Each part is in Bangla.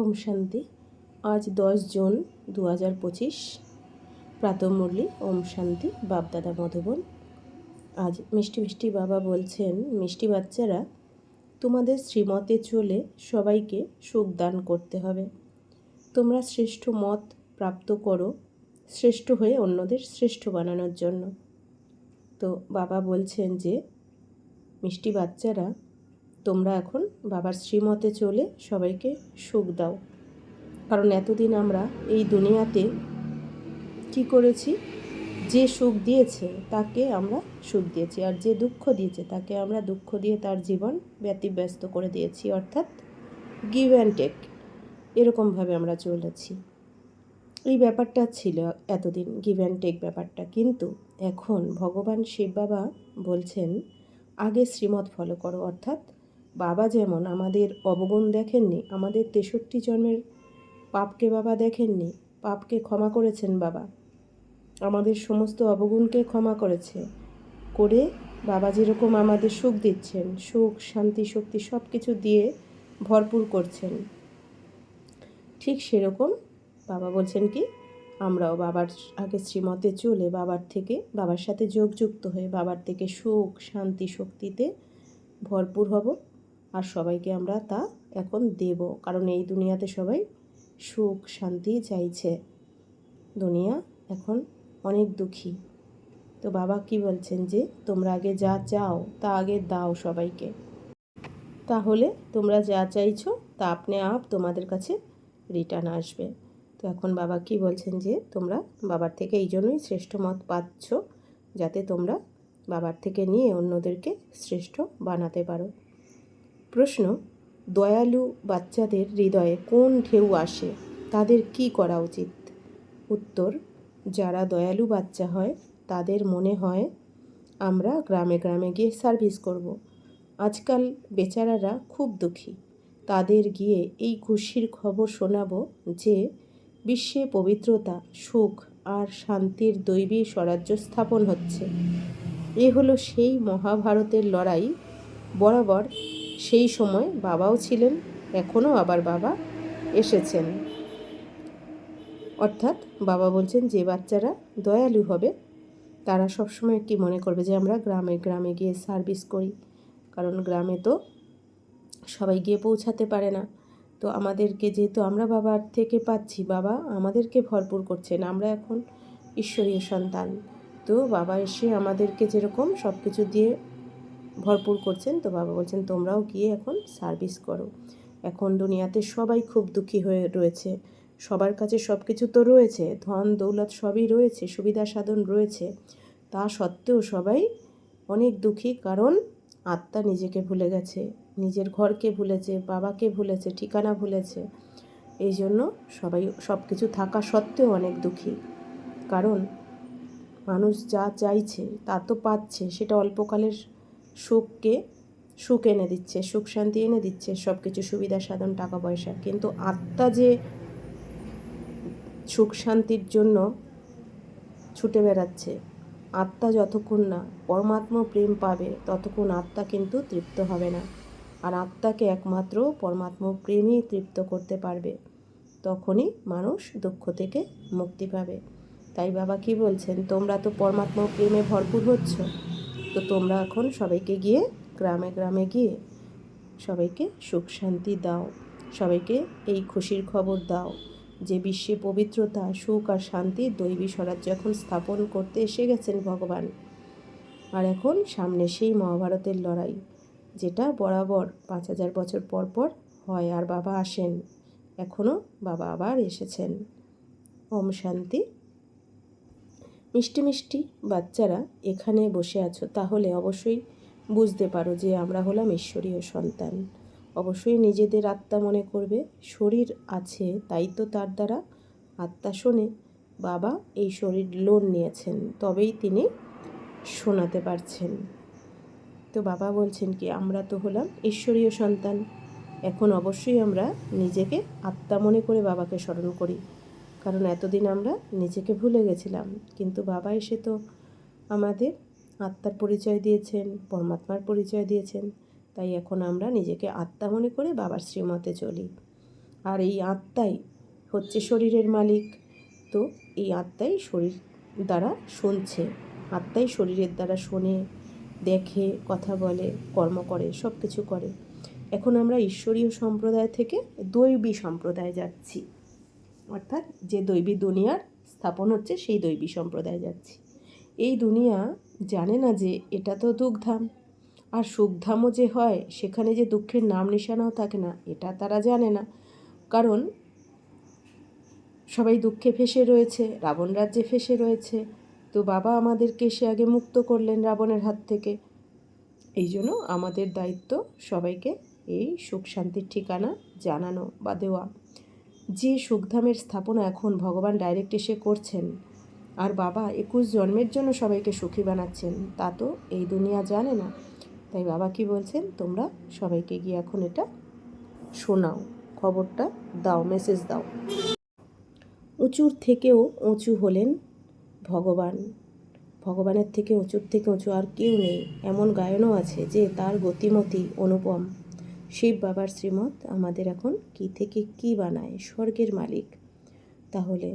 ওম শান্তি। আজ দশ জুন দু হাজার পঁচিশ প্রাতমুরলি ওম শান্তি, বাপদাদা মধুবন। আজ মিষ্টি মিষ্টি বাবা বলছেন, মিষ্টি বাচ্চারা, তোমাদের শ্রীমতে চলে সবাইকে সুখ দান করতে হবে। তোমরা শ্রেষ্ঠ মত প্রাপ্ত করো, শ্রেষ্ঠ হয়ে অন্যদের শ্রেষ্ঠ বানানোর জন্য। তো বাবা বলছেন যে, মিষ্টি বাচ্চারা তোমরা এখন বাবার শ্রীমতে চলে সবাইকে সুখ দাও। কারণ এতদিন আমরা এই দুনিয়াতে কি করেছি? যে সুখ দিয়েছে, তাকে আমরা সুখ দিয়েছি। আর যে দুঃখ দিয়েছে, তাকে আমরা দুঃখ দিয়ে তার জীবন ব্যতিব্যস্ত করে দিয়েছি। অর্থাৎ গিভ অ্যান্ড টেক এরকমভাবে আমরা চলেছি। এই ব্যাপারটা ছিল এতদিন গিভ অ্যান্ড টেক ব্যাপারটা। কিন্তু এখন ভগবান শিব বাবা বলছেন, আগে শ্রীমত ফলো করো। অর্থাৎ বাবা যেমন আমাদের অবগুণ দেখেননি, আমাদের তেষট্টি জন্মের পাপকে বাবা দেখেননি, পাপকে ক্ষমা করেছেন বাবা। আমাদের সমস্ত অবগুণকে ক্ষমা করেছে, করে বাবা যেরকম আমাদের সুখ দিচ্ছেন, সুখ, শান্তি, শক্তি সব কিছু দিয়ে ভরপুর করছেন, ঠিক সেরকম বাবা বলছেন কি, আমরাও বাবার আগে শ্রীমতে চলে বাবার থেকে, বাবার সাথে যোগযুক্ত হয়ে বাবার থেকে সুখ, শান্তি, শক্তিতে ভরপুর হব। আর সবাইকে আমরা তা এখন দেব। কারণ এই দুনিয়াতে সবাই সুখ, শান্তি চাইছে। দুনিয়া এখন অনেক দুঃখী। তো বাবা কি বলছেন যে, তোমরা আগে যা চাও, তা আগে দাও সবাইকে। তাহলে তোমরা যা চাইছো, তা আপনি আপ তোমাদের কাছে রিটার্ন আসবে। তো এখন বাবা কি বলছেন যে, তোমরা বাবার থেকে এই জন্যই শ্রেষ্ঠ মত পাচ্ছ, যাতে তোমরা বাবার থেকে নিয়ে অন্যদেরকে শ্রেষ্ঠ বানাতে পারো। প্রশ্ন, দয়ালু বাচ্চাদের হৃদয়ে কোন ঢেউ আসে? তাদের কি করা উচিত? উত্তর, যারা দয়ালু বাচ্চা হয়, তাদের মনে হয়, আমরা গ্রামে গ্রামে গিয়ে সার্ভিস করব। আজকাল বেচারারা খুব দুঃখী। তাদের গিয়ে এই খুশির খবর শোনাবো যে, বিশ্বে পবিত্রতা, সুখ আর শান্তির দৈবী স্বরাজ্য স্থাপন হচ্ছে। এ হলো সেই মহাভারতের লড়াই, বরাবর সেই সময় বাবাও ছিলেন, এখনও আবার বাবা এসেছেন। অর্থাৎ বাবা বলছেন যে বাচ্চারা দয়ালু হবে। তারা সবসময় কি মনে করবে যে আমরা গ্রামে গ্রামে গিয়ে সার্ভিস করি? কারণ গ্রামে তো সবাই গিয়ে পৌঁছাতে পারে না। তো আমাদেরকে যেহেতু আমরা বাবার থেকে পাচ্ছি, বাবা আমাদেরকে ভরপুর করছেন, আমরা এখন ঈশ্বরীয় সন্তান। তো বাবা এসে আমাদেরকে যেরকম সব কিছু দিয়ে ভরপুর করছেন। তো বাবা বলছেন, তোমরাও গিয়ে এখন সার্ভিস করো। এখন দুনিয়াতে সবাই খুব দুঃখী হয়ে রয়েছে। সবার কাছে সব কিছু তো রয়েছে, ধন, দৌলত সবই রয়েছে, সুবিধা সাধন রয়েছে। তা সত্ত্বেও সবাই অনেক দুঃখী কারণ আত্মা নিজেকে ভুলে গেছে, নিজের ঘরকে ভুলেছে, বাবাকে ভুলেছে, ঠিকানা ভুলেছে। এই জন্য সবাই সব কিছু থাকা সত্ত্বেও অনেক দুঃখী। কারণ মানুষ যা চাইছে তা তো পাচ্ছে, সেটা অল্পকালের সুখকে সুখ এনে দিচ্ছে, সুখ শান্তি এনে দিচ্ছে সব কিছু সুবিধা সাধন, টাকা পয়সা। কিন্তু আত্মা যে সুখ শান্তির জন্য ছুটে বেড়াচ্ছে, আত্মা যতক্ষণ না পরমাত্মা প্রেম পাবে, ততক্ষণ আত্মা কিন্তু তৃপ্ত হবে না। আর আত্মাকে একমাত্র পরমাত্মা প্রেমই তৃপ্ত করতে পারবে, তখনই মানুষ দুঃখ থেকে মুক্তি পাবে। তাই বাবা কি বলছেন, তোমরা তো পরমাত্মা প্রেমে ভরপুর হচ্ছ? তো তোমরা এখন সবাইকে গিয়ে গ্রামে গ্রামে গিয়ে সবাইকে সুখ শান্তি দাও। সবাইকে এই খুশির খবর দাও যে বিশ্বে পবিত্রতা, সুখ আর শান্তি দৈবী স্বরাজ্য এখন স্থাপন করতে এসে গেছেন ভগবান। আর এখন সামনে সেই মহাভারতের লড়াই, যেটা বরাবর পাঁচ হাজার বছর পর পর হয় আর বাবা আসেন। এখনও বাবা আবার এসেছেন। ওম শান্তি। মিষ্টি মিষ্টি বাচ্চারা এখানে বসে আছো, তাহলে অবশ্যই বুঝতে পারো যে আমরা হলাম ঈশ্বরীয় সন্তান। অবশ্যই নিজেদের আত্মা মনে করবে, শরীর আছে তাই তো তার দ্বারা আত্মা শোনে, বাবা এই শরীর লোন নিয়েছেন, তবেই তিনি শোনাতে পারছেন। তো বাবা বলছেন কি, আমরা তো হলাম ঈশ্বরীয় সন্তান, এখন অবশ্যই আমরা নিজেকে আত্মা মনে করে বাবাকে স্মরণ করি। কারণ এতদিন আমরা নিজেকে ভুলে গেছিলাম। কিন্তু বাবা এসে তো আমাদের আত্মার পরিচয় দিয়েছেন, পরমাত্মার পরিচয় দিয়েছেন। তাই এখন আমরা নিজেকে আত্মা মনে করে বাবার শ্রীমতে চলি। আর এই আত্মাই হচ্ছে শরীরের মালিক। তো এই আত্মাই শরীর দ্বারা শুনছে, আত্মাই শরীরের দ্বারা শোনে, দেখে, কথা বলে, কর্ম করে সব কিছু করে। এখন আমরা ঈশ্বরীয় সম্প্রদায় থেকে দৈবী সম্প্রদায় যাচ্ছি। অর্থাৎ যে দৈবী দুনিয়ার স্থাপন হচ্ছে সেই দৈবী সম্প্রদায়ে যাচ্ছি। এই দুনিয়া জানে না যে এটা তো দুঃখধাম আর সুখধামও যে হয়, সেখানে যে দুঃখের নাম নিশানাও থাকে না, এটা তারা জানে না। কারণ সবাই দুঃখে ফেসে রয়েছে, রাবণ রাজ্যে ফেসে রয়েছে। তো বাবা আমাদেরকে সে আগে মুক্ত করলেন রাবণের হাত থেকে। এই জন্য আমাদের দায়িত্ব সবাইকে এই সুখ শান্তির ঠিকানা জানানো বা দেওয়া। যে সুখধামের স্থাপনা এখন ভগবান ডাইরেক্ট এসে করছেন, আর বাবা একুশ জন্মের জন্য সবাইকে সুখী বানাচ্ছেন, তা তো এই দুনিয়া জানে না। তাই বাবা কি বলছেন? তোমরা সবাইকে গিয়ে এখন এটা শোনাও, খবরটা দাও মেসেজ দাও। উঁচুর থেকেও উঁচু হলেন ভগবান। ভগবানের থেকে উঁচুর থেকে উঁচু আর কেউ নেই। এমন গায়নও আছে যে তার গতিমতি অনুপম। শিব বাবার শ্রীমত আমাদের এখন কি থেকে কি বানায়, স্বর্গের মালিক। তাহলে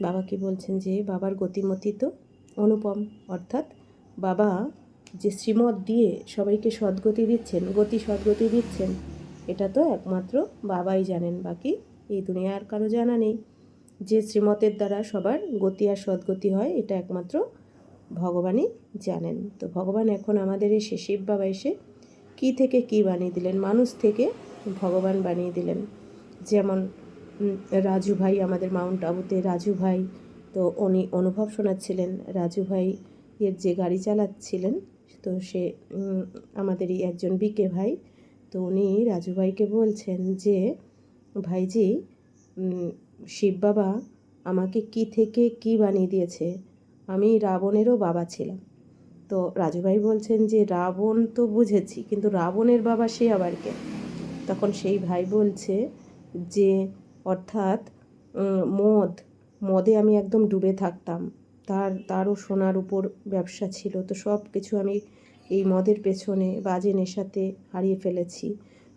বাবা কি বলছেন যে, বাবার গতিমতি তো অনুপম, অর্থাৎ বাবা যে শ্রীমত দিয়ে সবাইকে সদ্গতি দিচ্ছেন, গতি সদ্গতি দিচ্ছেন, এটা তো একমাত্র বাবাই জানেন, বাকি এই দুনিয়ার কারও জানা নেই। যে শ্রীমতের দ্বারা সবার গতি আর সদ্গতি হয়, এটা একমাত্র ভগবানই জানেন। তো ভগবান এখন আমাদের এসে, শিব বাবা এসে কী থেকে কি বানিয়ে দিলেন? মানুষ থেকে ভগবান বানিয়ে দিলেন। যেমন রাজু ভাই আমাদের মাউন্ট আবুতে, রাজু ভাই তো উনি অনুভব শোনাচ্ছিলেন। রাজু ভাই এর যে গাড়ি চালাচ্ছিলেন, তো সে আমাদেরই একজন বিকে ভাই, তো উনি রাজু ভাইকে বলছেন যে, ভাইজি শিব বাবা আমাকে কি থেকে কি বানিয়ে দিয়েছে? আমি রাবণেরও বাবা ছিলাম। তো রাজুভাই বলছেন যে, রাবণ তো বুঝেছি, কিন্তু রাবণের বাবা সে আবার কে? তখন সেই ভাই বলছে যে, অর্থাৎ মদ, মদে আমি একদম ডুবে থাকতাম। তার, তারও সোনার উপর ব্যবসা ছিল। তো সব কিছু আমি এই মদের পেছনে বাজে নেশাতে হারিয়ে ফেলেছি।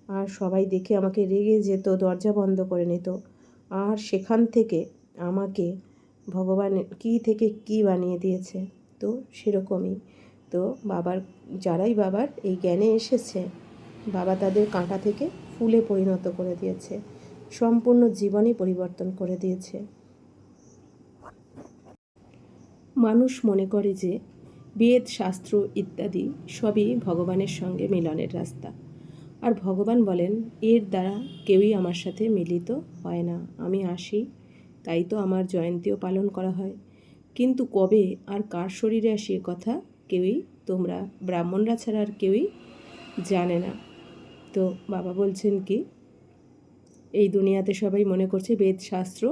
আর সবাই দেখে আমাকে রেগে যেত, দরজা বন্ধ করে নিত। আর সেখান থেকে আমাকে ভগবান কী থেকে কি বানিয়ে দিয়েছে? তো সেরকমই। তো বাবার, যারাই বাবার, এই জ্ঞানে এসেছে, বাবা তাদের কাঁটা থেকে ফুলে পরিণত করে দিয়েছে, সম্পূর্ণ জীবনই পরিবর্তন করে দিয়েছে। মানুষ মনে করে যে, বেদ, শাস্ত্র ইত্যাদি সবই ভগবানের সঙ্গে মিলনের রাস্তা। আর ভগবান বলেন, এর দ্বারা কেউই আমার সাথে মিলিত হয় না, আমি আসি, তাই তো আমার জয়ন্তীও পালন করা হয়। কিন্তু কবে আর কার শরীরে আসি কথা? কেউই, তোমরা ব্রাহ্মণরা ছাড়া আর কেউই জানে না। তো বাবা বলছেন কি, এই দুনিয়াতে সবাই মনে করছে বেদ শাস্ত্র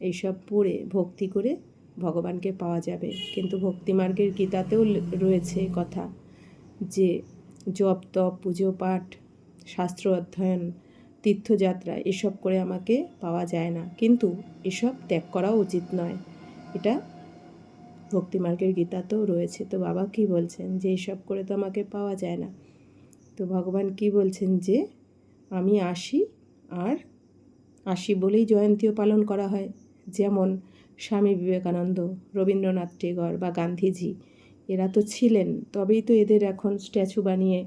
এইসব পড়ে, ভক্তি করে ভগবানকে পাওয়া যাবে। কিন্তু ভক্তিমার্গের গীতাতেও রয়েছে কথা যে জপ, তপ, পুজো, পাঠ, শাস্ত্র অধ্যয়ন, তীর্থযাত্রা, এসব করে আমাকে পাওয়া যায় না। কিন্তু এসব ত্যাগ করাও উচিত নয়। এটা ভক্তিমার্গের গীতাতেও রয়েছে। তো বাবা কি বলছেন? যে এসব করে তো আমাকে পাওয়া যায় না। তো ভগবান কি বলছেন? যে আমি আসি আর আসি বলেই জয়ন্তীও পালন করা হয়। যেমন স্বামী বিবেকানন্দ, রবীন্দ্রনাথ টেগর বা গান্ধীজি, এরা তো ছিলেন, তবেই তো এদের এখন স্ট্যাচু বানিয়ে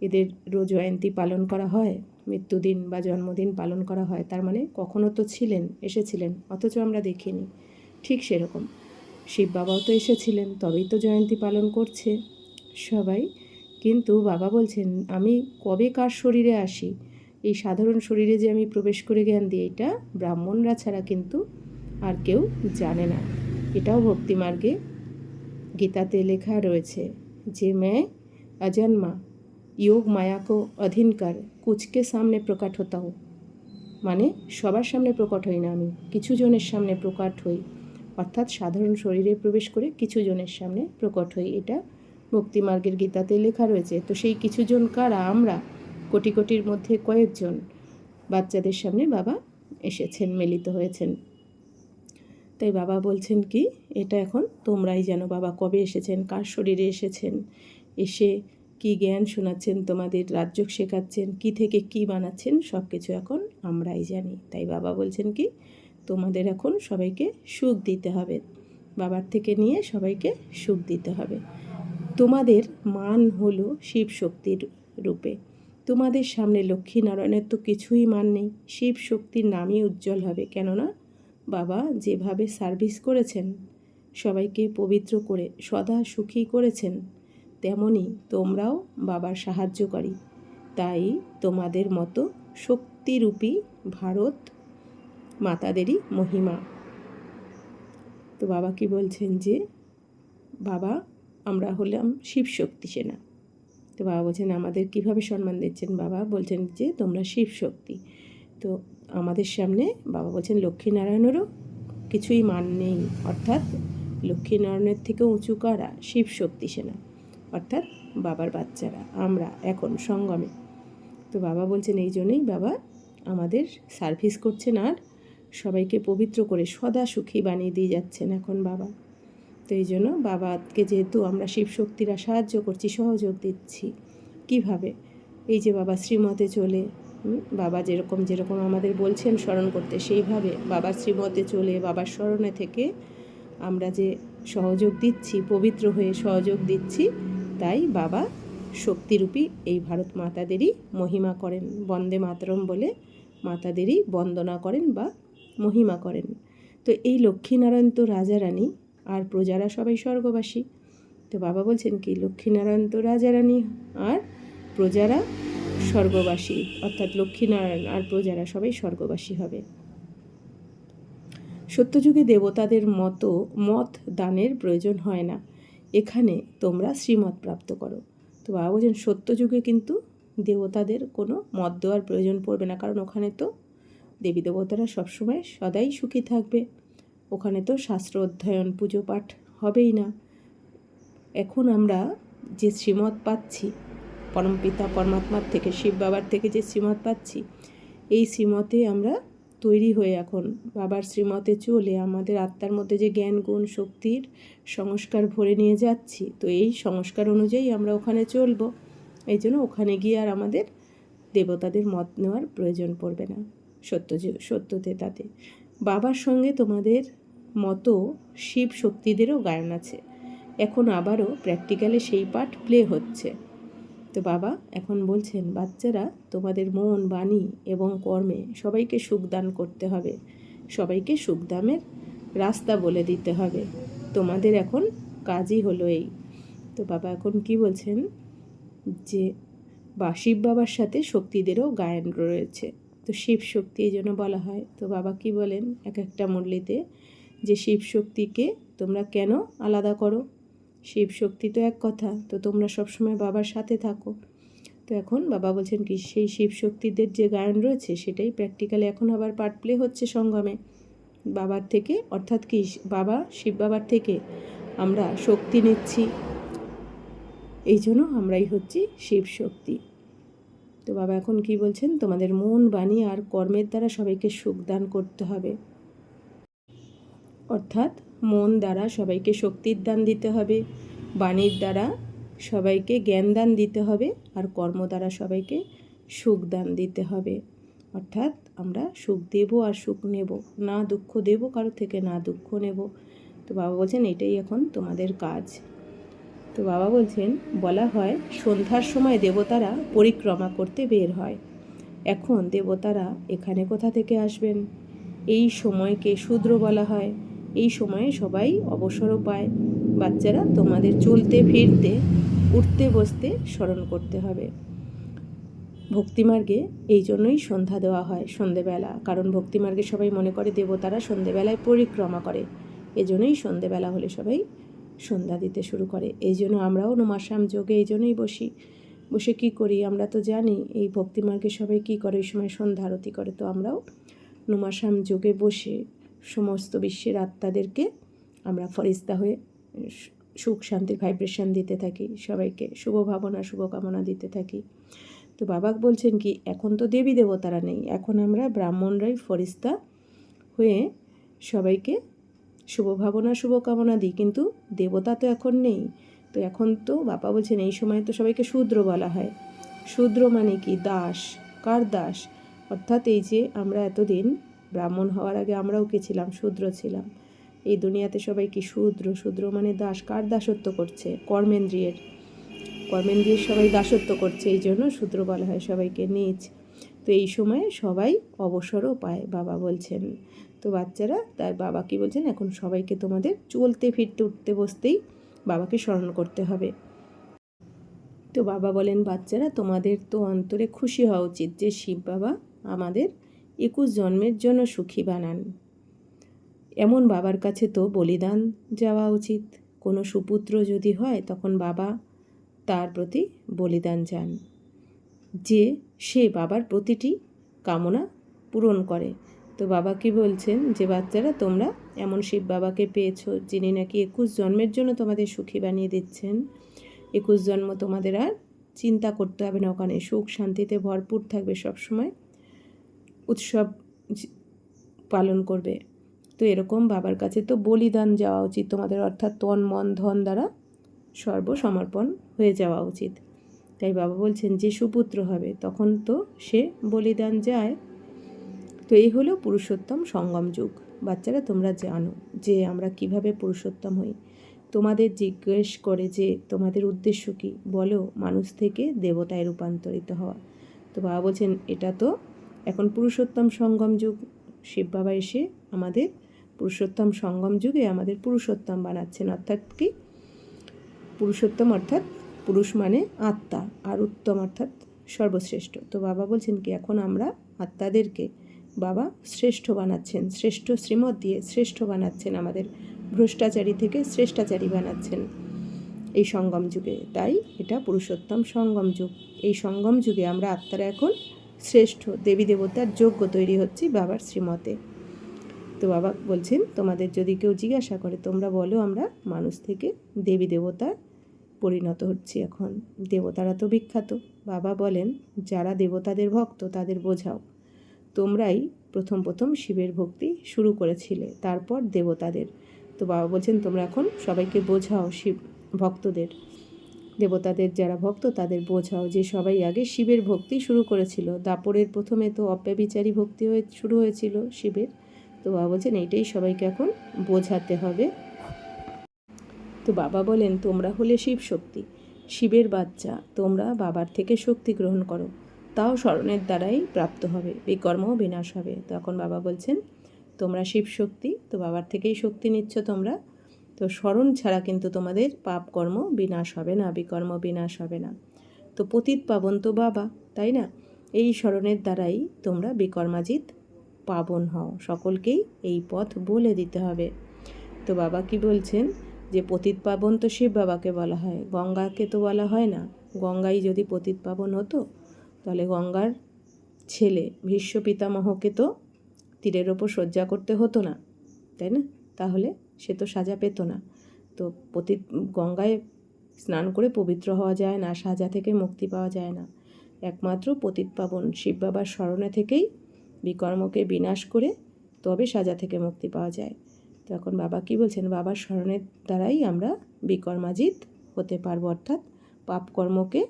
এদের জয়ন্তী পালন করা হয়, মৃত্যুদিন বা জন্মদিন পালন করা হয়। তার মানে কখনো তো ছিলেন, এসেছিলেন, অথচ আমরা দেখিনি। ঠিক সেরকম। শিব বাবাও তো এসেছিলেন, তবেই তো জয়ন্তী পালন করছে। সবাই, কিন্তু বাবা বলছেন, আমি কবে কার শরীরে আসি? এই সাধারণ শরীরে যে আমি প্রবেশ করে জ্ঞান দিই, এটা ব্রাহ্মণরা ছাড়া কিন্তু আর কেউ জানে না। এটাও ভক্তিমার্গে গীতাতে লেখা রয়েছে, যে মেয়ে অজন্মা, ইয়োগ মায়াকো অধীনকার, কুচকে সামনে প্রকাট হতাও। মানে সবার সামনে প্রকট হই না আমি, কিছু জনের সামনে প্রকাট হই। অর্থাৎ সাধারণ শরীরে প্রবেশ করে কিছু জনের সামনে প্রকট হই। এটা ভক্তিমার্গের গীতাতে লেখা রয়েছে। তো সেই কিছুজন কারা? আমরা। কোটি কোটির মধ্যে কয়েকজন বাচ্চাদের সামনে বাবা এসেছেন, মিলিত হয়েছেন। তাই বাবা বলছেন কি, এটা এখন তোমরাই জানো বাবা কবে এসেছেন, কার শরীরে এসেছেন, এসে কি জ্ঞান শোনাচ্ছেন তোমাদের রাজ্য শেখাচ্ছেন, কি থেকে কি বানাচ্ছেন সব কিছু এখন আমরাই জানি। তাই বাবা বলছেন কি তোমাদের এখন সবাইকে সুখ দিতে হবে। বাবার থেকে নিয়ে সবাইকে সুখ দিতে হবে। তোমাদের মান হলো শিব শক্তির রূপে। তোমাদের সামনে লক্ষ্মী নারায়ণের তো কিছুই মান নেই। শিব শক্তির নামই উজ্জ্বল হবে। কেননা বাবা যেভাবে সার্ভিস করেছেন, সবাইকে পবিত্র করে, সদা সুখী করেছেন, তেমনি তোমরাও বাবার সাহায্যকারী। তাই তোমাদের মতো শক্তিরূপী ভারত মাতাদেরই মহিমা। তো বাবা কি বলছেন যে, বাবা, আমরা হলাম শিব শক্তি সেনা। তো বাবা বলছেন, আমাদের কীভাবে সম্মান দিচ্ছেন বাবা? বলছেন যে, তোমরা শিব শক্তি। তো আমাদের সামনে বাবা বলছেন, লক্ষ্মীনারায়ণেরও কিছুই মান নেই। অর্থাৎ লক্ষ্মীনারায়ণের থেকে উঁচু করা? শিব শক্তি সেনা। অর্থাৎ বাবার বাচ্চারা, আমরা এখন সঙ্গমে। তো বাবা বলছেন, এই জন্যই বাবা আমাদের সার্ভিস করছেন আর সবাইকে পবিত্র করে সদা সুখী বানিয়ে দিয়ে যাচ্ছেন এখন বাবা। তো এই জন্য বাবাকে যেহেতু আমরা শিব শক্তিরা সাহায্য করছি, সহযোগ দিচ্ছি, কীভাবে? এই যে বাবা শ্রীমতে চলে বাবা যেরকম যেরকম আমাদের বলছেন স্মরণ করতে, সেইভাবে বাবা শ্রীমতে চলে, বাবার স্মরণে থেকে আমরা যে সহযোগ দিচ্ছি, পবিত্র হয়ে সহযোগ দিচ্ছি, তাই বাবা শক্তিরূপী এই ভারত মাতাদেরই মহিমা করেন, বন্দে মাতরম বলে মাতাদেরই বন্দনা করেন বা মহিমা করেন। তো এই লক্ষ্মীনারায়ণ তো রাজা রানী আর প্রজারা সবাই স্বর্গবাসী। তো বাবা বলছেন কি, লক্ষ্মীনারায়ণ তো রাজা রানী আর প্রজারা স্বর্গবাসী, অর্থাৎ লক্ষ্মীনারায়ণ আর প্রজারা সবাই স্বর্গবাসী হবে। সত্যযুগে দেবতাদের মতো মত দানের প্রয়োজন হয় না। এখানে তোমরা শ্রীমত প্রাপ্ত করো। তো বাবা বলছেন, সত্যযুগে কিন্তু দেবতাদের কোনো মত দেওয়ার প্রয়োজন পড়বে না, কারণ ওখানে তো দেবী দেবতারা সবসময় সদাই সুখী থাকবে। ওখানে তো শাস্ত্র অধ্যয়ন, পুজো পাঠ হবেই না। এখন আমরা যে শ্রীমত পাচ্ছি পরমপিতা পরমাত্মার থেকে, শিব বাবার থেকে যে শ্রীমত পাচ্ছি, এই শ্রীমতে আমরা তৈরি হয়ে এখন বাবার শ্রীমতে চলে আমাদের আত্মার মধ্যে যে জ্ঞান, গুণ, শক্তির সংস্কার ভরে নিয়ে যাচ্ছি, তো এই সংস্কার অনুযায়ী আমরা ওখানে চলব। এই জন্য ওখানে গিয়ে আর আমাদের দেবতাদের মত নেওয়ার প্রয়োজন পড়বে না। সত্য সত্যতে তাতে। বাবার সঙ্গে তোমাদের মতো শিব শক্তিদেরও গায়ন আছে। এখন আবারও প্র্যাকটিক্যালে সেই পাঠ প্লে হচ্ছে। তো বাবা, এখন বলছেন, বাচ্চারা তোমাদের মন, বাণী এবং কর্মে সবাইকে সুখদান করতে হবে। সবাইকে সুখদামের রাস্তা বলে দিতে হবে। তোমাদের এখন কাজই হলো এই। তো বাবা এখন কি বলছেন? যে, বা, শিব বাবার সাথে শক্তিদেরও গায়ন রয়েছে। তো শিব শক্তি এই জন্য বলা হয়। তো বাবা কি বলেন? এক একটা মুরলিতে যে শিব শক্তিকে তোমরা কেন আলাদা করো? শিব শক্তি তো এক কথা, তো তোমরা সবসময় বাবার সাথে থাকো। তো এখন বাবা বলছেন কি, সেই শিব শক্তিদের যে গায়ন রয়েছে, সেটাই প্র্যাকটিক্যালি এখন আবার পার্ট প্লে হচ্ছে সঙ্গমে। বাবার থেকে, অর্থাৎ কি বাবা, শিব বাবার থেকে আমরা শক্তি নিচ্ছি। এই জন্য আমরাই হচ্ছি শিব শক্তি। তো বাবা, এখন কি বলছেন? তোমাদের মন, বাণী আর কর্মের দ্বারা সবাইকে সুখ দান করতে হবে। অর্থাৎ মন দ্বারা সবাইকে শক্তির দান দিতে হবে, বাণীর দ্বারা সবাইকে জ্ঞান দান দিতে হবে আর কর্ম দ্বারা সবাইকে সুখ দান দিতে হবে। অর্থাৎ আমরা সুখ দেব আর সুখ নেব, না দুঃখ দেব, কারও থেকে না দুঃখ নেব। তো বাবা বলছেন এটাই এখন তোমাদের কাজ। তো বাবা বলছেন, বলা হয় সন্ধ্যার সময় দেবতারা পরিক্রমা করতে বের হয়। এখন দেবতারা এখানে কোথা থেকে আসবেন? এই সময়কে শূদ্র বলা হয়। এই সময়ে সবাই অবসরও পায়। বাচ্চারা তোমাদের চলতে, ফিরতে, উঠতে, বসতে স্মরণ করতে হবে। ভক্তিমার্গে এই জন্যই সন্ধ্যা দেওয়া হয় সন্ধেবেলা। কারণ ভক্তিমার্গে সবাই মনে করে দেবতারা সন্ধেবেলায় পরিক্রমা করে। এজন্যই সন্ধেবেলা হলে সবাই সন্ধ্যা দিতে শুরু করে। এই জন্য আমরাও নমাসাম যোগে এই জন্যই বসি। বসে কি করি আমরা তো জানি, এই ভক্তিমার্গে সবাই কি করে? ওই সময় সন্ধ্যা আরতি করে। তো আমরাও নমাসাম যোগে বসে সমস্ত বিশ্বের আত্মাদেরকে আমরা ফরিস্তা হয়ে সুখ শান্তির ভাইব্রেশন দিতে থাকি। সবাইকে শুভ ভাবনা শুভকামনা দিতে থাকি। তো বাবা বলছেন কি, এখন তো দেবী দেবতারা নেই। এখন আমরা ব্রাহ্মণরাই ফরিস্তা হয়ে সবাইকে শুভ ভাবনা শুভকামনা দিই, কিন্তু দেবতা তো এখন নেই। তো তো এখন তো বাবা বলছেন, এই সময় তো সবাইকে শূদ্র বলা হয়। শূদ্র মানে কি? দাস। কার দাস? অর্থাৎ এই যে আমরা এতদিন ব্রাহ্মণ হওয়ার আগে আমরাও কে ছিলাম? শূদ্র ছিলাম। এই দুনিয়াতে সবাই কি শূদ্র? শূদ্র মানে দাস। কার দাসত্ব করছে? কর্মেন্দ্রিয়ের। কর্মেন্দ্রিয়ের সবাই দাসত্ব করছে, এই জন্য শূদ্র বলা হয় সবাইকে নিচ তো এই সময়ে সবাই অবসরও পায়, বাবা বলছেন। তো বাচ্চারা, তার বাবা কি বলছেন, এখন সবাইকে তোমাদের চলতে, ফিরতে, উঠতে, বসতেই বাবাকে স্মরণ করতে হবে। তো বাবা বলেন, বাচ্চারা, তোমাদের তো অন্তরে খুশি হওয়া উচিত যে শিব বাবা আমাদের একুশ জন্মের জন্য সুখী বানান। এমন বাবার কাছে তো বলিদান যাওয়া উচিত। কোনো সুপুত্র যদি হয়, তখন বাবা তার প্রতি বলিদান যান যে সে বাবার প্রতিটি কামনা পূরণ করে। তো বাবা কি বলছেন? যে বাচ্চারা, তোমরা এমন শিব বাবাকে পেয়েছ, যিনি নাকি একুশ জন্মের জন্য তোমাদের সুখী বানিয়ে দিচ্ছেন। একুশ জন্ম তোমাদের আর চিন্তা করতে হবে না ওখানে। সুখ শান্তিতে ভরপুর থাকবে সবসময়। উৎসব পালন করবে। তো এরকম বাবার কাছে তো বলিদান যাওয়া উচিত তোমাদের, অর্থাৎ তন, মন, ধন দ্বারা সর্বসমর্পণ হয়ে যাওয়া উচিত। তাই বাবা বলছেন যে সুপুত্র হবে, তখন তো সে বলিদান যায়। তো এই হলো পুরুষোত্তম সঙ্গম যুগ। বাচ্চারা, তোমরা জানো যে আমরা কীভাবে পুরুষোত্তম হই। তোমাদের জিজ্ঞেস করে যে তোমাদের উদ্দেশ্য কী? বলো, মানুষ থেকে দেবতায় রূপান্তরিত হওয়া। তো বাবা বলছেন, এটা তো এখন পুরুষোত্তম সঙ্গম যুগ। শিব বাবা এসে আমাদের পুরুষোত্তম সঙ্গম যুগে আমাদের পুরুষোত্তম বানাচ্ছেন। অর্থাৎ কি? পুরুষোত্তম অর্থাৎ পুরুষ মানে আত্মা, আর উত্তম অর্থাৎ সর্বশ্রেষ্ঠ। তো বাবা বলছেন কি, এখন আমরা আত্মাদেরকে বাবা শ্রেষ্ঠ বানাচ্ছেন, শ্রেষ্ঠ শ্রীমত দিয়ে শ্রেষ্ঠ বানাচ্ছেন আমাদের ভ্রষ্টাচারী থেকে শ্রেষ্ঠাচারী বানাচ্ছেন এই সঙ্গম যুগে। তাই এটা পুরুষোত্তম সঙ্গম যুগ। এই সঙ্গম যুগে আমরা আত্মারা এখন শ্রেষ্ঠ, দেবী দেবতার যোগ্য তৈরি হচ্ছি বাবার শ্রীমতে। তো বাবা বলছেন, তোমাদের যদি কেউ জিজ্ঞাসা করে, তোমরা বলো আমরা মানুষ থেকে দেবী দেবতা পরিণত হচ্ছি এখন। দেবতারা তো বিখ্যাত। বাবা বলেন, যারা দেবতাদের ভক্ত তাদের বোঝাও। তোমরাই প্রথম প্রথম শিবের ভক্তি শুরু করেছিলে, তারপর দেবতাদের। তো বাবা বলছেন, তোমরা এখন সবাইকে বোঝাও শিব ভক্তদের। দেবতাদের যারা ভক্ত, তাদের বোঝাও যে সবাই আগে শিবের ভক্তি শুরু করেছিল। দাপরের প্রথমে তো অব্যবিচারী ভক্তি হয়ে শুরু হয়েছিল শিবের। তো বাবা বলছেন, এইটাই সবাইকে এখন বোঝাতে হবে। তো বাবা বলেন, তোমরা হলে শিব শক্তি শিবের বাচ্চা, তোমরা বাবার থেকে শক্তি গ্রহণ করো। স্মরণের দ্বারাই প্রাপ্ত হবে বিকর্ম বিনাশ হবে। তখন বাবা বলছেন, তোমরা শিব শক্তি, তো বাবার থেকেই শক্তি নিচ্ছ তোমরা। তো স্মরণ ছাড়া কিন্তু তোমাদের পাপ কর্ম বিনাশ হবে না, বিকর্ম বিনাশ হবে না। তো পতিত পাবন তো বাবা, তাই না? এই স্মরণের দ্বারাই তোমরা বিকর্মাজিত পাবন হও। সকলকেই এই পথ বলে দিতে হবে। তো বাবা কি বলছেন? যে পতিত পাবন তো শিব বাবাকে বলা হয়, গঙ্গাকে তো বলা হয় না। গঙ্গাই যদি পতিত পাবন হতো তাহলে গঙ্গার ছেলে ভীষ্ম পিতামহকে তো তীরের ওপর শয্যা করতে হতো না, তাই না? তাহলে সে তো সাজা পেত না। তো পতিত গঙ্গায় স্নান করে পবিত্র হওয়া যায় না, সাজা থেকে মুক্তি পাওয়া যায় না। একমাত্র পতিত পাবন শিব বাবার স্মরণে থেকেই বিকর্মকে বিনাশ করে তবে সাজা থেকে মুক্তি পাওয়া যায়। তো এখন বাবা কি বলছেন? বাবার স্মরণের দ্বারাই আমরা বিকর্মাজিত হতে পারব, অর্থাৎ পাপকর্মকে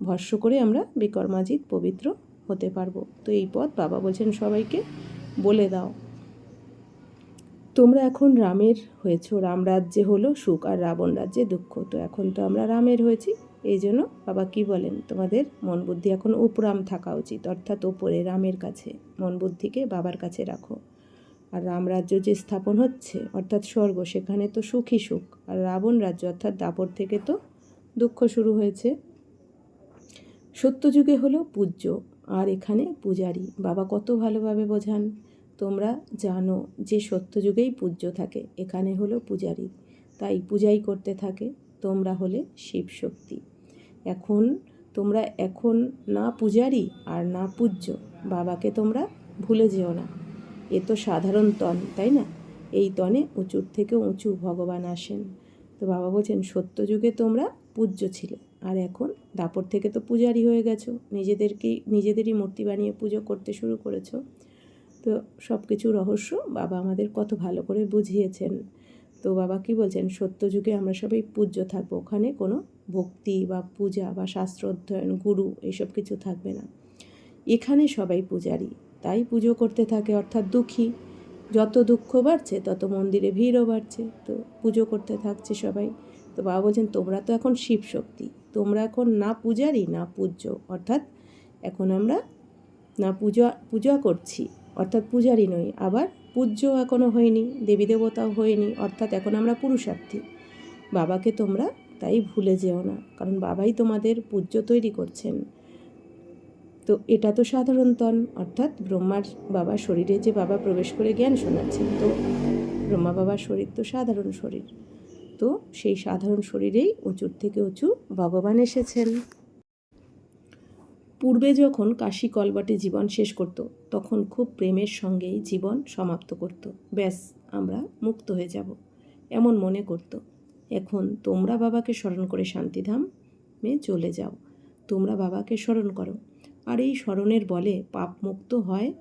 ভস্য করে আমরা বিকর্মাজিত পবিত্র হতে পারব। তো এই পথ বাবা বলছেন সবাইকে বলে দাও। তোমরা এখন রামের হয়েছো, রাম রাজ্যে হলো সুখ আর রাবণ রাজ্যে দুঃখ। তো এখন তো আমরা রামের হয়েছি, এই জন্য বাবা কি বলেন? তোমাদের মন বুদ্ধি এখন উপরাম থাকা উচিত, অর্থাৎ ওপরে, রামের কাছে। মন বুদ্ধিকে বাবার কাছে রাখো। আর রাম রাজ্য যে স্থাপন হচ্ছে, অর্থাৎ স্বর্গ, সেখানে তো সুখই সুখ। আর রাবণ রাজ্য, অর্থাৎ দাপর থেকে তো দুঃখ শুরু হয়েছে। সত্যযুগে হলো পূজ্য, আর এখানে পূজারি। বাবা কত ভালোভাবে বোঝান। তোমরা জানো যে সত্যযুগেই পূজ্য থাকে, এখানে হলো পূজারি। তাই পূজাই করতে থাকে, তোমরা হলে শিব শক্তি এখন তোমরা এখন না পূজারি আর না পূজ্য, বাবাকে তোমরা ভুলে যেও না। এ তো সাধারণ তন, তাই না? এই তনে উঁচুর থেকে উঁচু ভগবান আসেন। তো বাবা বলছেন, সত্যযুগে তোমরা পূজ্য ছিলে। আর এখন দাপর থেকে তো পূজারি হয়ে গেছো। নিজেদেরকেই, নিজেদেরই মূর্তি বানিয়ে পুজো করতে শুরু করেছ। তো সব কিছু রহস্য বাবা আমাদের কত ভালো করে বুঝিয়েছেন। তো বাবা কি বলছেন? সত্য যুগে আমরা সবাই পূজ্য থাকব। ওখানে কোনো ভক্তি বা পূজা বা শাস্ত্র অধ্যয়ন, গুরু এইসব কিছু থাকবে না। এখানে সবাই পূজারি তাই পুজো করতে থাকে অর্থাৎ দুঃখী। যত দুঃখ বাড়ছে, তত মন্দিরে ভিড়ও বাড়ছে। তো পুজো করতে থাকছে সবাই। তো বাবা বলছেন, তোমরা তো এখন শিব শক্তি তোমরা এখন না পূজারি না পূজ্য। অর্থাৎ এখন আমরা না পূজা পূজা করছি। অর্থাৎ পূজারি নই, আবার পূজ্য এখনও হয়নি, দেবী দেবতাও হয়নি, অর্থাৎ এখন আমরা পুরুষার্থী। বাবাকে তোমরা তাই ভুলে যেও না, কারণ বাবাই তোমাদের পূজ্য তৈরি করছেন। তো এটা তো সাধারণতন, অর্থাৎ ব্রহ্মার বাবার শরীরে যে বাবা প্রবেশ করে জ্ঞান শোনাচ্ছেন, তো ব্রহ্মা বাবার শরীর তো সাধারণ শরীর। তো সেই সাধারণ শরীরেই উঁচুর থেকে উঁচু ভগবান এসেছেন। পূর্বে যখন কাশী কলবাটে জীবন শেষ করত, তখন খুব প্রেমের সঙ্গেই জীবন সমাপ্ত করত। ব্যাস, আমরা মুক্ত হয়ে যাব, এমন মনে করত। এখন তোমরা বাবাকে স্মরণ করে শান্তিধামে চলে যাও। তোমরা বাবাকে স্মরণ করো। আর এই স্মরণের বলে পাপ মুক্ত হয়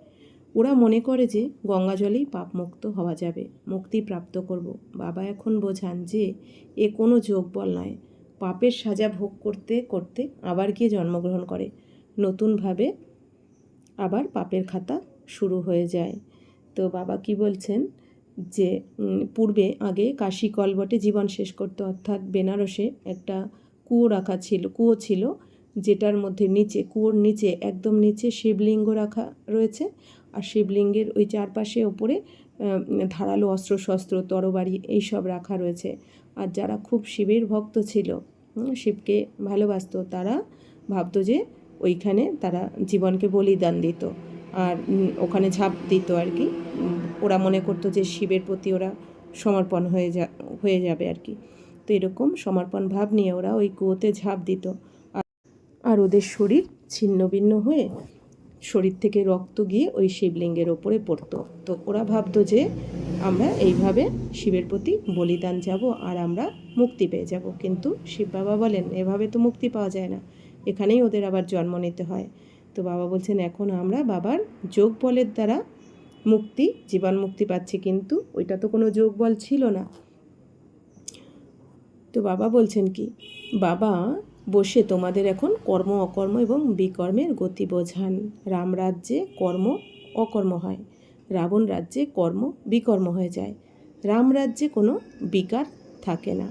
ওরা মনে করে যে গঙ্গা জলেই পাপ মুক্ত হওয়া যাবে, মুক্তি প্রাপ্ত করব। বাবা এখন বোঝান যে এ কোনো যোগ বল নয়। পাপের সাজা ভোগ করতে করতে আবার গিয়ে জন্মগ্রহণ করে। নতুনভাবে আবার পাপের খাতা শুরু হয়ে যায়। তো বাবা কি বলছেন? যে পূর্বে আগে কাশী কলবটে জীবন শেষ করতো অর্থাৎ বেনারসে একটা কুয়ো রাখা ছিল, কুয়ো ছিল, যেটার মধ্যে নিচে, কুয়োর নিচে, একদম নিচে শিবলিঙ্গ রাখা রয়েছে। আর শিবলিঙ্গের ওই চারপাশে ওপরে ধারালো অস্ত্র শস্ত্র তরবারি এইসব রাখা রয়েছে। আর যারা খুব শিবের ভক্ত ছিল শিবকে ভালোবাসতো, তারা ভাবতো যে ওইখানে তারা জীবনকে বলিদান দিত। আর ওখানে ঝাঁপ দিত আর কি। ওরা মনে করতো যে শিবের প্রতি ওরা সমর্পণ হয়ে যা, হয়ে যাবে আর কি। তো এরকম সমর্পণ ভাব নিয়ে ওরা ওই কুয়োতে ঝাঁপ দিত। আর- আর ওদের শরীর ছিন্ন ভিন্ন হয়ে শরীর থেকে রক্ত গিয়ে ওই শিবলিঙ্গের ওপরে পড়তো। তো ওরা ভাবতো যে আমরা এইভাবে শিবের প্রতি বলিদান যাব আর আমরা মুক্তি পেয়ে যাব। কিন্তু শিব বাবা বলেন, এভাবে তো মুক্তি পাওয়া যায় না। এখানেই ওদের আবার জন্ম নিতে হয়। তো বাবা বলছেন, এখন আমরা বাবার যোগ বলের দ্বারা মুক্তি, জীবন মুক্তি পাচ্ছি, কিন্তু ওইটা তো কোনো যোগ বল ছিল না। তো বাবা বলছেন কি, বাবা বসে তোমাদের এখন কর্ম অকর্ম এবং বিকর্মের গতি বোঝান। রাম রাজ্যে কর্ম অকর্ম হয়, রাবণ রাজ্যে কর্ম বিকর্ম হয়ে যায়। রাম রাজ্যে কোনো বিকার থাকে না।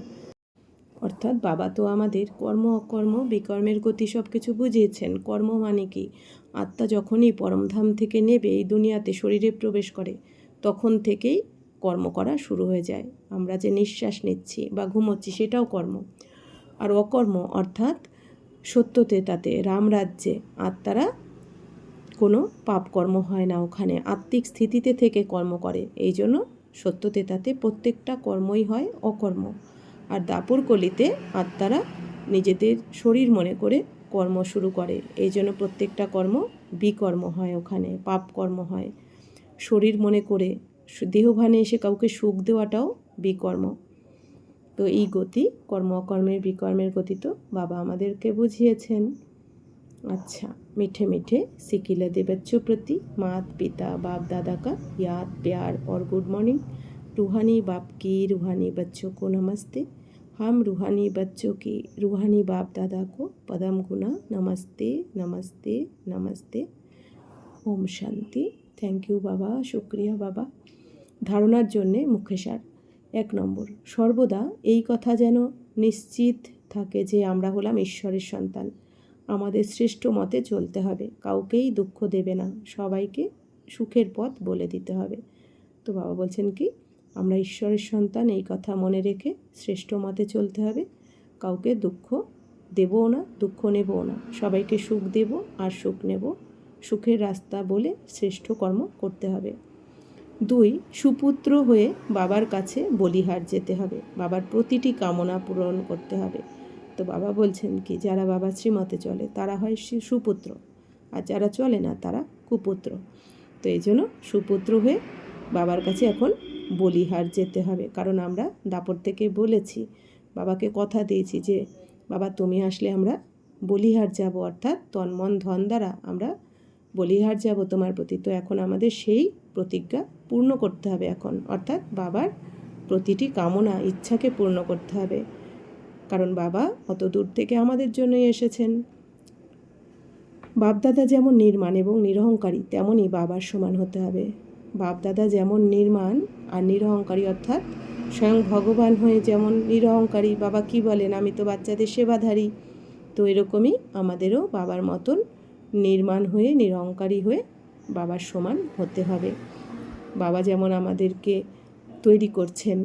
অর্থাৎ বাবা তো আমাদের কর্ম অকর্ম, বিকর্মের গতি সব কিছু বুঝিয়েছেন। কর্ম মানে কি? আত্মা যখনই পরমধাম থেকে নেবে, এই দুনিয়াতে শরীরে প্রবেশ করে, তখন থেকেই কর্ম করা শুরু হয়ে যায়। আমরা যে নিঃশ্বাস নিচ্ছি বা ঘুমোচ্ছি সেটাও কর্ম। আর অকর্ম, অর্থাৎ সত্যতে তাতে রামরাজ্যে আত্মারা কোনো পাপকর্ম হয় না। ওখানে আত্মিক স্থিতিতে থেকে কর্ম করে। এই জন্য সত্যতে তাতে প্রত্যেকটা কর্মই হয় অকর্ম। আর দাপুর কলিতে আত্মারা নিজেদের শরীর মনে করে কর্ম শুরু করে। এই জন্য প্রত্যেকটা কর্ম বিকর্ম হয় ওখানে, পাপ কর্ম হয়। শরীর মনে করে, দেহভানে এসে কাউকে সুখ দেওয়াটাও বিকর্ম। তো এই গতি কর্ম অকর্মের বিকর্মের গতি তো বাবা আমাদেরকে বুঝিয়েছেন अच्छा मीठे मीठे सिकिला दे बच्चों प्रति मात पिता बाप दादा का याद प्यार और गुड मॉर्निंग रूहानी बाप की रूहानी बच्चों को नमस्ते हम रूहानी बच्चों की रूहानी बाप दादा को पदम गुना नमस्ते नमस्ते नमस्ते ওম শান্তি থ্যাংক ইউ বাবা শুক্রিয়া বাবা ধারণার জন্যে মুখেসার এক নম্বর, সর্বদা এই কথা যেন নিশ্চিত থাকে যে আমরা হলাম ঈশ্বরের সন্তান। আমাদের শ্রেষ্ঠ মতে চলতে হবে, কাউকেই দুঃখ দেবে না, সবাইকে সুখের পথ বলে দিতে হবে। তো বাবা বলছেন কি, আমরা ঈশ্বরের সন্তান, এই কথা মনে রেখে শ্রেষ্ঠ মতে চলতে হবে, কাউকে দুঃখ দেবও না, দুঃখ নেবও না, সবাইকে সুখ দেব আর সুখ নেব, সুখের রাস্তা বলে শ্রেষ্ঠ কর্ম করতে হবে। দুই, সুপুত্র হয়ে বাবার কাছে বলিহার যেতে হবে। বাবার প্রতিটি কামনা পূরণ করতে হবে। তো বাবা বলছেন কি, যারা বাবা শ্রীমতে চলে, তারা হয় সুপুত্র। আর যারা চলে না, তারা কুপুত্র। তো এই জন্য সুপুত্র হয়ে বাবার কাছে এখন বলিহার যেতে হবে। কারণ আমরা দাপর থেকে বলেছি, বাবাকে কথা দিয়েছি যে, বাবা, তুমি আসলে আমরা বলিহার যাব। অর্থাৎ তন মন ধন দ্বারা আমরা বলিহার যাব তোমার প্রতি। তো এখন আমাদের সেই প্রতিজ্ঞা পূর্ণ করতে হবে এখন। অর্থাৎ বাবার প্রতিটি কামনা, ইচ্ছাকে পূর্ণ করতে হবে। কারণ বাবা অত দূর থেকে আমাদের জন্যই এসেছেন। বাপদাদা যেমন নির্মাণ এবং নিরহংকারী, তেমনই বাবার সমান হতে হবে। বাপদাদা যেমন নির্মাণ আর নিরহংকারী, অর্থাৎ স্বয়ং ভগবান হয়ে যেমন নিরহংকারী, বাবা কি বলেন, আমি তো বাচ্চাদের সেবাধারী। তো এরকমই আমাদেরও বাবার মতন নির্মাণ হয়ে, নিরহংকারী হয়ে বাবার সমান হতে হবে। বাবা যেমন আমাদেরকে তৈরি করছেন,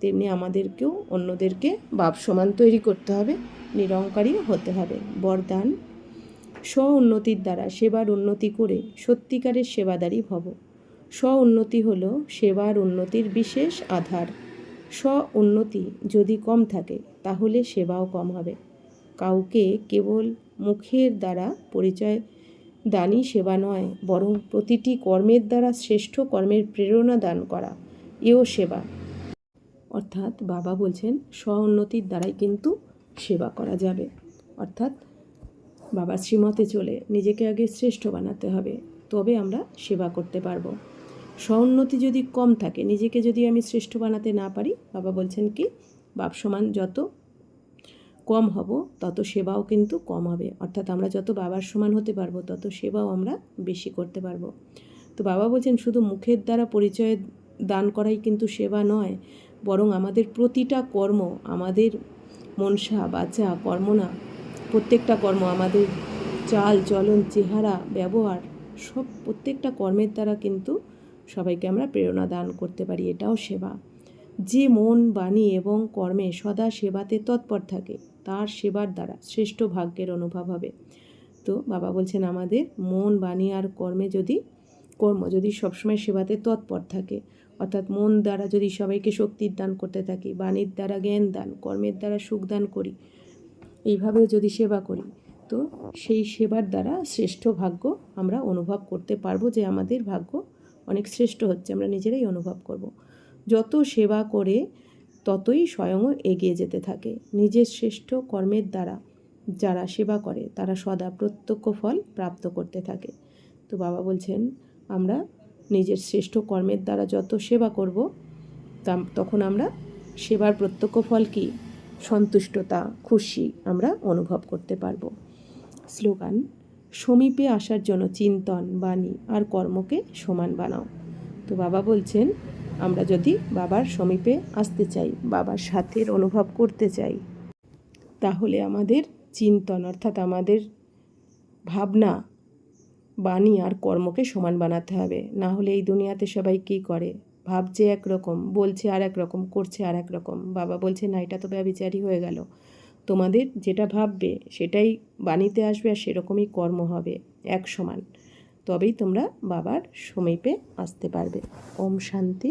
তেমনি আমাদেরকেও অন্যদেরকে বাপ সমান তৈরি করতে হবে নিরহংকারীও হতে হবে। বরদান স্ব উন্নতির দ্বারা সেবার উন্নতি করে সত্যিকারের সেবাদারী ভব স্ব উন্নতি হল সেবার উন্নতির বিশেষ আধার। স্ব উন্নতি যদি কম থাকে, তাহলে সেবাও কম হবে। কাউকে কেবল মুখের দ্বারা পরিচয় দানই সেবা নয়, বরং প্রতিটি কর্মের দ্বারা শ্রেষ্ঠ কর্মের প্রেরণা দান করা, এও সেবা। অর্থাৎ বাবা বলছেন স্ব উন্নতির দ্বারাই কিন্তু সেবা করা যাবে। অর্থাৎ বাবা শ্রীমতে চলে, নিজেকে আগে শ্রেষ্ঠ বানাতে হবে, তবে আমরা সেবা করতে পারব। স্বউন্নতি যদি কম থাকে, নিজেকে যদি আমি শ্রেষ্ঠ বানাতে না পারি, বাবা বলছেন কি, বাপ সমান যত কম হব, তত সেবাও কিন্তু কম হবে। অর্থাৎ আমরা যত বাবার সমান হতে পারব, তত সেবাও আমরা বেশি করতে পারব। তো বাবা বলছেন, শুধু মুখের দ্বারা পরিচয় দান করাই কিন্তু সেবা নয়, বরং আমাদের প্রতিটা কর্ম, আমাদের মনসা, বাচা, কর্মনা, প্রত্যেকটা কর্ম, আমাদের চাল, চলন, চেহারা, ব্যবহার, সব প্রত্যেকটা কর্মের দ্বারা কিন্তু সবাইকে আমরা প্রেরণা দান করতে পারি। এটাও সেবা। যে মন, বাণী এবং কর্মে সদা সেবাতে তৎপর থাকে। তার সেবার দ্বারা শ্রেষ্ঠ ভাগ্যের অনুভব হবে তো বাবা বলছেন, আমাদের মন, বাণী আর কর্মে যদি, কর্ম যদি সবসময় সেবাতে তৎপর থাকে, অর্থাৎ মন দ্বারা যদি সবাইকে শক্তির দান করতে থাকি, বাণীর দ্বারা জ্ঞান দান, কর্মের দ্বারা সুখ দান করি এইভাবে যদি সেবা করি, তো সেই সেবার দ্বারা শ্রেষ্ঠ ভাগ্য আমরা অনুভব করতে পারব যে আমাদের ভাগ্য অনেক শ্রেষ্ঠ হচ্ছে, আমরা নিজেরাই অনুভব করব। যত সেবা করে ততই স্বয়ংও এগিয়ে যেতে থাকে। নিজের শ্রেষ্ঠ কর্মের দ্বারা যারা সেবা করে, তারা সদা প্রত্যক্ষ ফল প্রাপ্ত করতে থাকে। তো বাবা বলছেন, আমরা নিজের শ্রেষ্ঠ কর্মের দ্বারা যত সেবা করব তা তখন আমরা সেবার প্রত্যক্ষ ফল কি? সন্তুষ্টতা, খুশি আমরা অনুভব করতে পারব। স্লোগান, সমীপে আসার জন্য চিন্তন বাণী আর কর্মকে সমান বানাও। তো বাবা বলছেন আমরা যদি বাবার সমীপে আসতে চাই, বাবার সাথের অনুভব করতে চাই, তাহলে আমাদের চিন্তন, অর্থাৎ আমাদের ভাবনা, বাণী আর কর্মকে সমান বানাতে হবে। না হলে এই দুনিয়াতে সবাই কী করে? ভাবছে একরকম, বলছে আর এক রকম করছে আর এক রকম বাবা বলছে, না, এটা তো ব্যবিচারই হয়ে গেল। তোমাদের যেটা ভাববে, সেটাই বাণীতে আসবে আর সেরকমই কর্ম হবে, এক সমান। তবেই তোমরা বাবার সমীপে আসতে পারবে। ওম শান্তি।